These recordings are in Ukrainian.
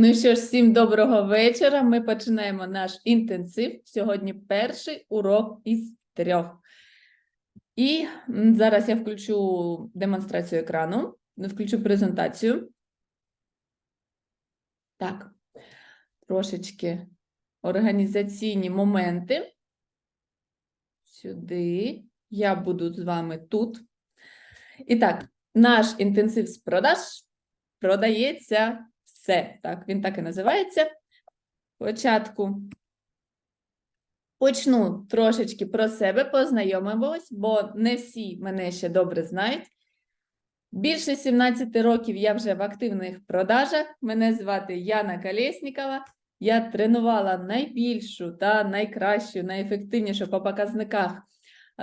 Ну що ж, всім доброго вечора. Ми починаємо наш інтенсив. Сьогодні перший урок із трьох. І зараз я включу демонстрацію екрану, ну, включу презентацію. Так, трошечки організаційні моменти. Сюди. Я буду з вами тут. І так, наш інтенсив з продаж продається все. Так, він так і називається. Спочатку почну трошечки про себе, познайомимось, бо не всі мене ще добре знають. Більше 17 років я вже в активних продажах. Мене звати Яна Колєснікова. Я тренувала найбільшу та найкращу, найефективнішу по показниках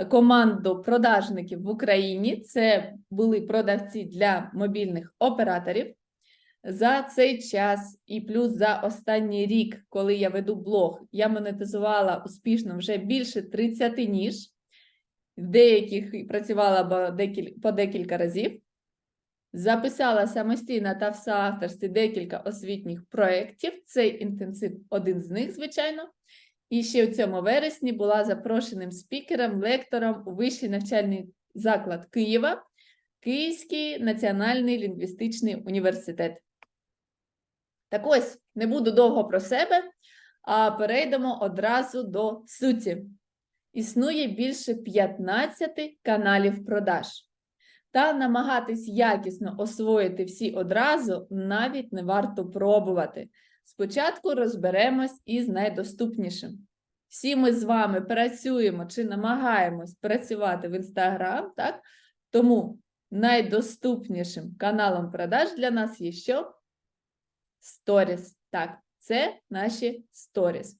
команду продажників в Україні. Це були продавці для мобільних операторів. За цей час і плюс за останній рік, коли я веду блог, я монетизувала успішно вже більше 30 ніж. В деяких працювала по декілька разів. Записала самостійно та в соавторстві декілька освітніх проєктів. Цей інтенсив один з них, звичайно. І ще у цьому вересні була запрошеним спікером, лектором у Вищий навчальний заклад Києва, Київський національний лінгвістичний університет. Так ось, не буду довго про себе, а перейдемо одразу до суті. Існує більше 15 каналів продаж. Та намагатись якісно освоїти всі одразу навіть не варто пробувати. Спочатку розберемось із найдоступнішим. Всі ми з вами працюємо чи намагаємось працювати в Інстаграм, так? Тому найдоступнішим каналом продаж для нас є що? Сторіс. Так, це наші сторіс.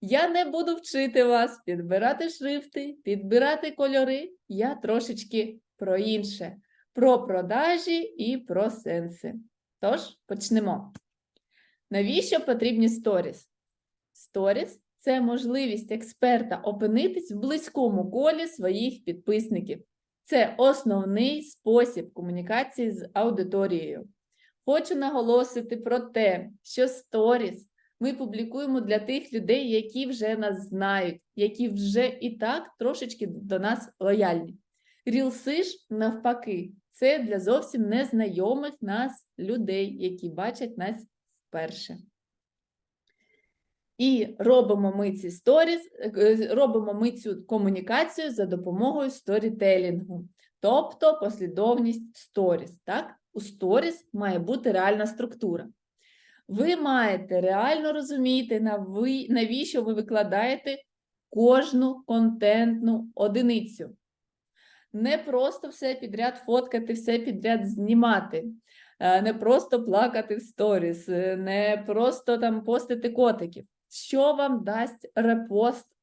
Я не буду вчити вас підбирати шрифти, підбирати кольори. Я трошечки про інше, про продажі і про сенси. Тож, почнемо. Навіщо потрібні сторіс? Сторіс це можливість експерта опинитись в близькому колі своїх підписників. Це основний спосіб комунікації з аудиторією. Хочу наголосити про те, що сторіс ми публікуємо для тих людей, які вже нас знають, які вже і так трошечки до нас лояльні. Рілси ж, навпаки, це для зовсім незнайомих нас людей, які бачать нас вперше. І робимо ми ці сторіс, е, робимо ми цю комунікацію за допомогою сторітелінгу, тобто послідовність сторіс. Так? У сторіс має бути реальна структура. Ви маєте реально розуміти, навіщо ви викладаєте кожну контентну одиницю. Не просто все підряд фоткати, все підряд знімати, е, не просто плакати в сторіс, е, не просто там постити котиків. Що вам дасть репост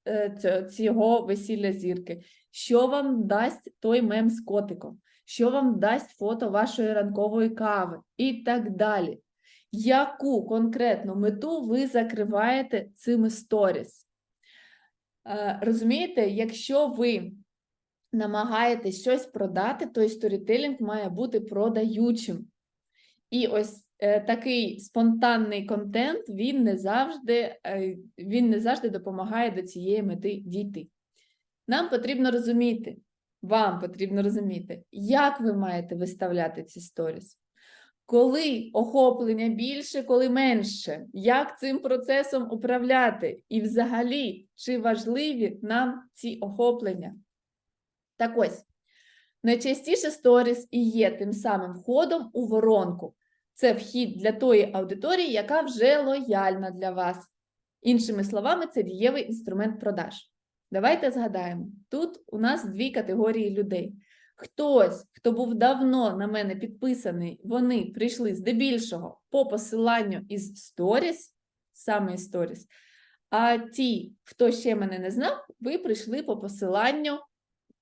цього весілля зірки? Що вам дасть той мем з котиком? Що вам дасть фото вашої ранкової кави і так далі. Яку конкретну мету ви закриваєте цими сторіс? Е, Розумієте, якщо ви намагаєтесь щось продати, то і сторітелінг має бути продаючим. І ось е, такий спонтанний контент він не завжди, е, він не завжди допомагає до цієї мети дійти. Нам потрібно розуміти, вам потрібно розуміти, як ви маєте виставляти ці сторіс. Коли охоплення більше, коли менше, як цим процесом управляти? І взагалі, чи важливі нам ці охоплення? Так ось, найчастіше сторіс і є тим самим входом у воронку. Це вхід для тої аудиторії, яка вже лояльна для вас. Іншими словами, це дієвий інструмент продаж. Давайте згадаємо: тут у нас дві категорії людей. Хтось, хто був давно на мене підписаний, вони прийшли здебільшого по посиланню із сторіс, саме із сторіс. А ті, хто ще мене не знав, ви прийшли по посиланню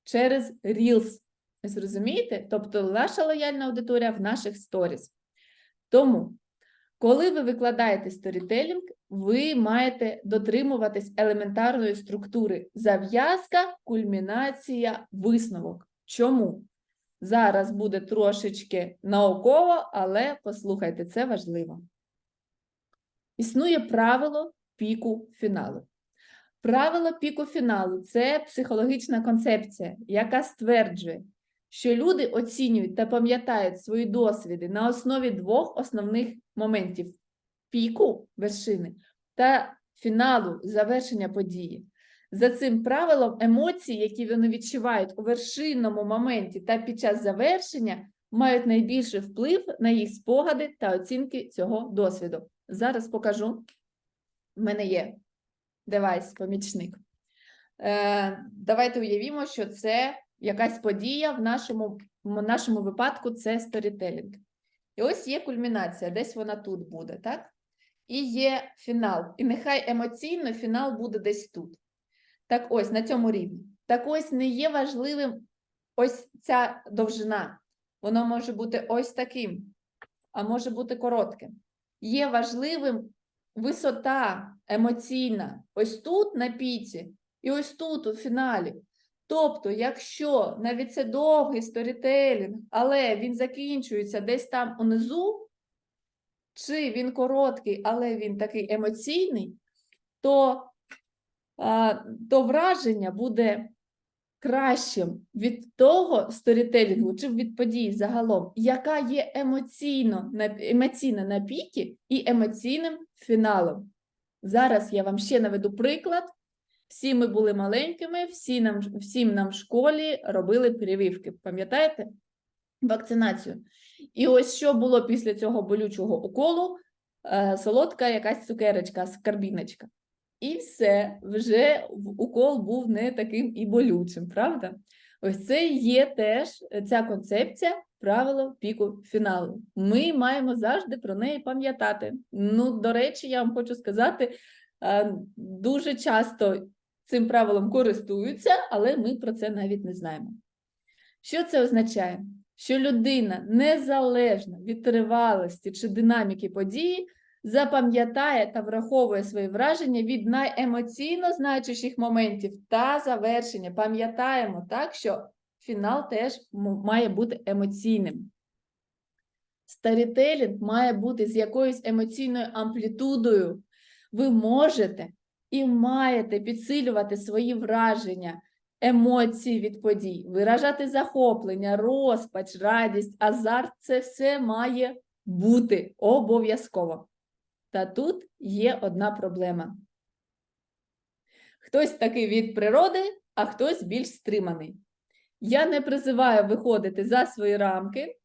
через Reels. Зрозумієте? Тобто наша лояльна аудиторія в наших сторіс. Тому, коли ви викладаєте сторітелінг, ви маєте дотримуватись елементарної структури зав'язка, кульмінація, висновок. Чому? Зараз буде трошечки науково, але послухайте, це важливо. існує правило піку фіналу. Правило піку фіналу це психологічна концепція, яка стверджує, що люди оцінюють та пам'ятають свої досвіди на основі двох основних моментів: піку вершини та фіналу завершення події. За цим правилом емоції, які вони відчувають у вершинному моменті та під час завершення, мають найбільший вплив на їх спогади та оцінки цього досвіду. Зараз покажу. У мене є девайс, помічник. Е, давайте уявімо, що це якась подія в нашому, в нашому випадку це сторітелінг. І ось є кульмінація, десь вона тут буде, так? І є фінал. І нехай емоційно фінал буде десь тут. Так ось на цьому рівні. Так ось не є важливим ось ця довжина. Воно може бути ось таким, а може бути коротким. Є важливим висота емоційна, ось тут на піці, і ось тут у фіналі. Тобто, якщо навіть це довгий сторітелінг, але він закінчується десь там унизу, чи він короткий, але він такий емоційний, то, то враження буде кращим від того сторітелінгу чи від події загалом, яка є емоційно, емоційна на піки і емоційним фіналом. Зараз я вам ще наведу приклад. Всі ми були маленькими, всі нам, всім нам в школі робили прививки. Пам'ятаєте? Вакцинацію. І ось що було після цього болючого уколу? Е, Солодка якась цукерочка, скарбіночка. І все, вже укол був не таким і болючим, правда? Ось це є теж ця концепція правило піку фіналу. Ми маємо завжди про неї пам'ятати. Ну, до речі, я вам хочу сказати, е, дуже часто цим правилом користуються, але ми про це навіть не знаємо. Що це означає? Що людина незалежно від тривалості чи динаміки події запам'ятає та враховує свої враження від найемоційно значущих моментів та завершення. Пам'ятаємо так, що фінал теж має бути емоційним. Старітелінг має бути з якоюсь емоційною амплітудою. Ви можете і маєте підсилювати свої враження, емоції від подій, виражати захоплення, розпач, радість, азарт це все має бути обов'язково. Та тут є одна проблема. Хтось такий від природи, а хтось більш стриманий. Я не призиваю виходити за свої рамки,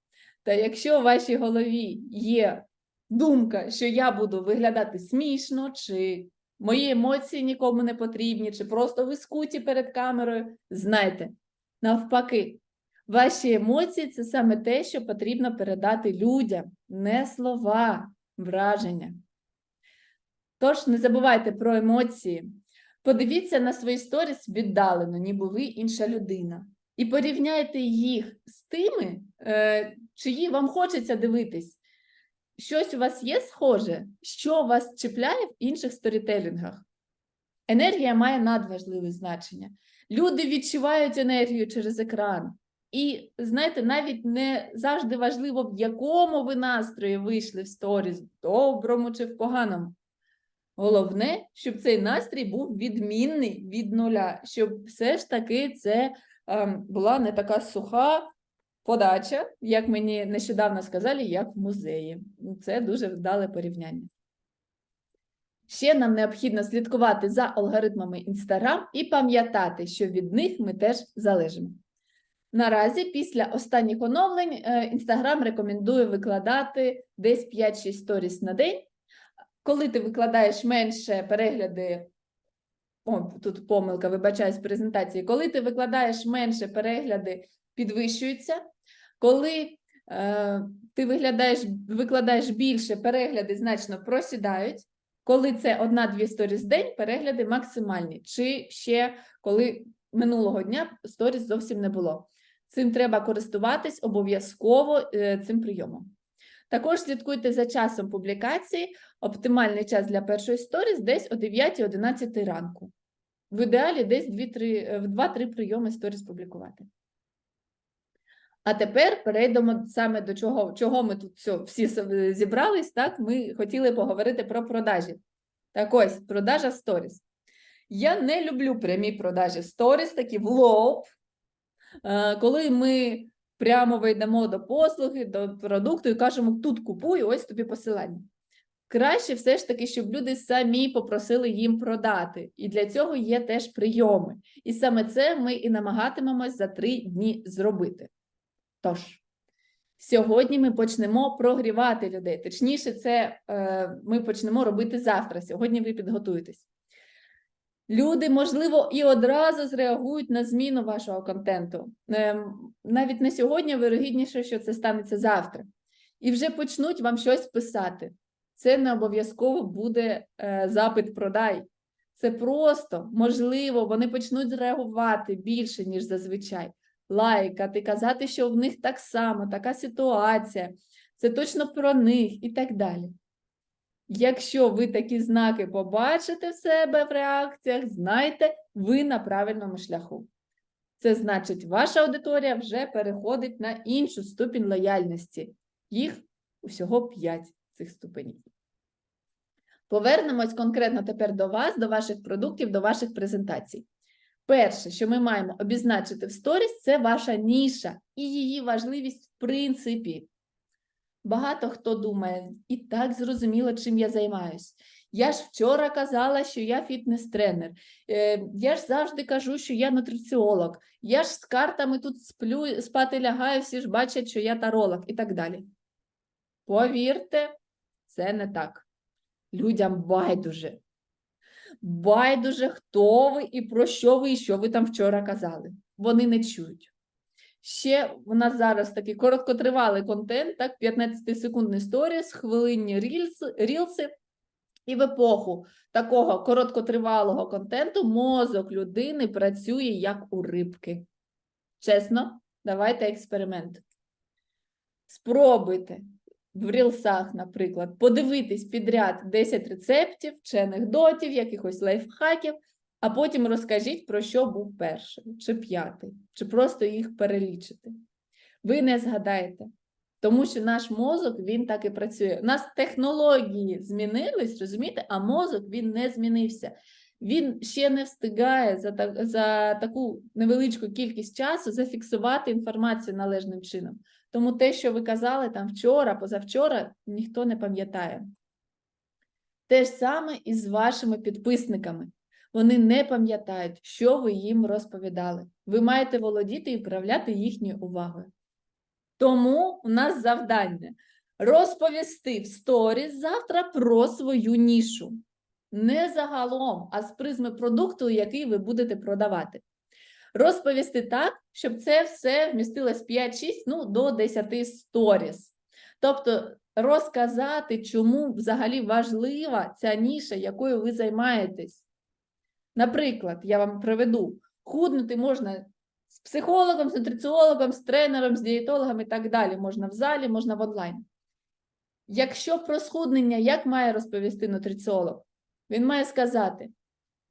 та якщо в вашій голові є думка, що я буду виглядати смішно, чи мої емоції нікому не потрібні, чи просто ви скуті перед камерою, знайте, навпаки, ваші емоції це саме те, що потрібно передати людям, не слова, враження. Тож не забувайте про емоції. Подивіться на свої сторіс віддалено, ніби ви інша людина. І порівняйте їх з тими, е, чиї вам хочеться дивитись. Щось у вас є схоже, що вас чіпляє в інших сторітелінгах. Енергія має надважливе значення. Люди відчувають енергію через екран. І знаєте, навіть не завжди важливо, в якому ви настрої вийшли в сторіс, в доброму чи в поганому. Головне, щоб цей настрій був відмінний від нуля, щоб все ж таки це ем, була не така суха подача, як мені нещодавно сказали, як в музеї. Це дуже вдале порівняння. Ще нам необхідно слідкувати за алгоритмами Instagram і пам'ятати, що від них ми теж залежимо. Наразі, після останніх оновлень, е, Instagram рекомендує викладати десь 5-6 сторіс на день. Коли ти викладаєш менше перегляди, о, тут помилка, вибачаюсь, презентації, коли ти викладаєш менше перегляди, підвищуються. Коли е, ти виглядаєш, викладаєш більше, перегляди значно просідають. Коли це одна-дві сторіс в день, перегляди максимальні. Чи ще коли минулого дня сторіс зовсім не було. Цим треба користуватись обов'язково е, цим прийомом. Також слідкуйте за часом публікації. Оптимальний час для першої сторіс десь о 9-11 ранку. В ідеалі десь 2-3 в 2-3 прийоми сторіс публікувати. А тепер перейдемо саме до чого, чого ми тут всі зібрались. Так, ми хотіли поговорити про продажі. Так ось, продажа сторіс. Я не люблю прямі продажі сторіс, такі в лоб, Е, коли ми прямо вийдемо до послуги, до продукту і кажемо, тут купуй, ось тобі посилання. Краще все ж таки, щоб люди самі попросили їм продати. І для цього є теж прийоми. І саме це ми і намагатимемось за три дні зробити. Тож, сьогодні ми почнемо прогрівати людей. Точніше, це е, ми почнемо робити завтра. Сьогодні ви підготуєтесь. Люди, можливо, і одразу зреагують на зміну вашого контенту. Ем, Навіть не сьогодні, вирогідніше, що це станеться завтра. І вже почнуть вам щось писати. Це не обов'язково буде е, запит продай. Це просто можливо, вони почнуть реагувати більше, ніж зазвичай. Лайкати, казати, що в них так само, така ситуація, це точно про них і так далі. Якщо ви такі знаки побачите в себе в реакціях, знайте, ви на правильному шляху. Це значить, ваша аудиторія вже переходить на іншу ступінь лояльності. Їх усього 5 цих ступенів. Повернемось конкретно тепер до вас, до ваших продуктів, до ваших презентацій. Перше, що ми маємо обізначити в сторіс, це ваша ніша і її важливість в принципі. Багато хто думає, і так зрозуміло, чим я займаюсь. Я ж вчора казала, що я фітнес-тренер. Е, я ж завжди кажу, що я нутриціолог. Я ж з картами тут сплю, спати лягаю, всі ж бачать, що я таролог і так далі. Повірте, це не так. Людям байдуже. Байдуже, хто ви і про що ви, і що ви там вчора казали. Вони не чують. Ще у нас зараз такий короткотривалий контент, так, 15-секундний сторіс, хвилинні рілси, рілси. І в епоху такого короткотривалого контенту мозок людини працює як у рибки. Чесно, давайте експеримент. Спробуйте в рілсах, наприклад, подивитись підряд 10 рецептів чи анекдотів, якихось лайфхаків, а потім розкажіть, про що був перший, чи п'ятий, чи просто їх перелічити. Ви не згадаєте, тому що наш мозок він так і працює. У нас технології змінились, розумієте, а мозок він не змінився. Він ще не встигає за, та, за таку невеличку кількість часу зафіксувати інформацію належним чином. Тому те, що ви казали там вчора, позавчора, ніхто не пам'ятає. Те ж саме і з вашими підписниками. Вони не пам'ятають, що ви їм розповідали. Ви маєте володіти і управляти їхньою увагою. Тому у нас завдання розповісти в сторіс завтра про свою нішу. Не загалом, а з призми продукту, який ви будете продавати. Розповісти так, щоб це все вмістилось 5-6, ну, до 10 сторіс. Тобто розказати, чому взагалі важлива ця ніша, якою ви займаєтесь. Наприклад, я вам приведу, худнути можна з психологом, з нутриціологом, з тренером, з дієтологом і так далі. Можна в залі, можна в онлайн. Якщо про схуднення, як має розповісти нутриціолог? Він має сказати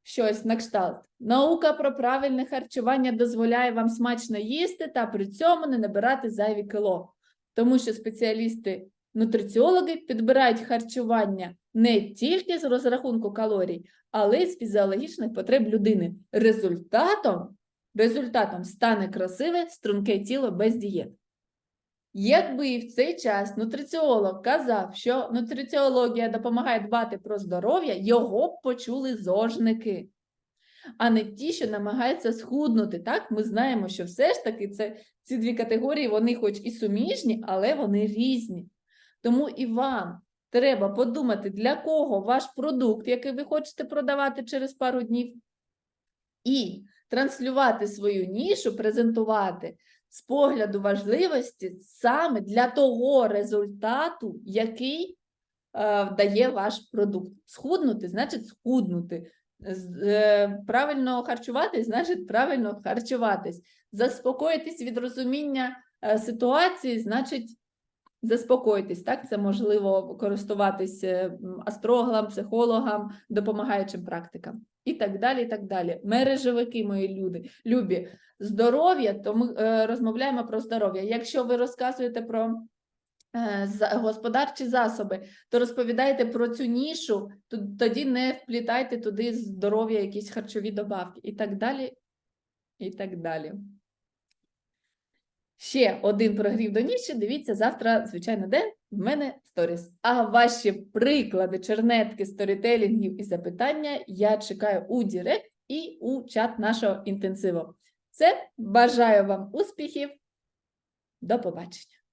щось на кшталт. Наука про правильне харчування дозволяє вам смачно їсти та при цьому не набирати зайві кіло. Тому що спеціалісти нутриціологи підбирають харчування не тільки з розрахунку калорій, але й з фізіологічних потреб людини. Результатом, результатом стане красиве, струнке тіло без дієт. Якби в цей час нутриціолог казав, що нутриціологія допомагає дбати про здоров'я, його б почули зожники, а не ті, що намагаються схуднути. Так, ми знаємо, що все ж таки це, ці дві категорії, вони хоч і суміжні, але вони різні. Тому і вам треба подумати, для кого ваш продукт, який ви хочете продавати через пару днів, і транслювати свою нішу, презентувати з погляду важливості саме для того результату, який е, дає ваш продукт. Схуднути значить схуднути. Е, Правильно харчуватись, значить правильно харчуватись. Заспокоїтись від розуміння е, ситуації, значить заспокойтесь, так? Це можливо користуватись е, астрологам, психологам, допомагаючим практикам і так далі. і так далі. Мережевики, мої люди, любі, здоров'я, то ми е, розмовляємо про здоров'я. Якщо ви розказуєте про е, господарчі засоби, то розповідайте про цю нішу, то- тоді не вплітайте туди здоров'я, якісь харчові добавки і так далі. І так далі. Ще один прогрів до ніші. Дивіться завтра, звичайно, де в мене сторіс. А ваші приклади, чернетки, сторітелінгів і запитання я чекаю у Дірект і у чат нашого інтенсиву. Все, бажаю вам успіхів. До побачення.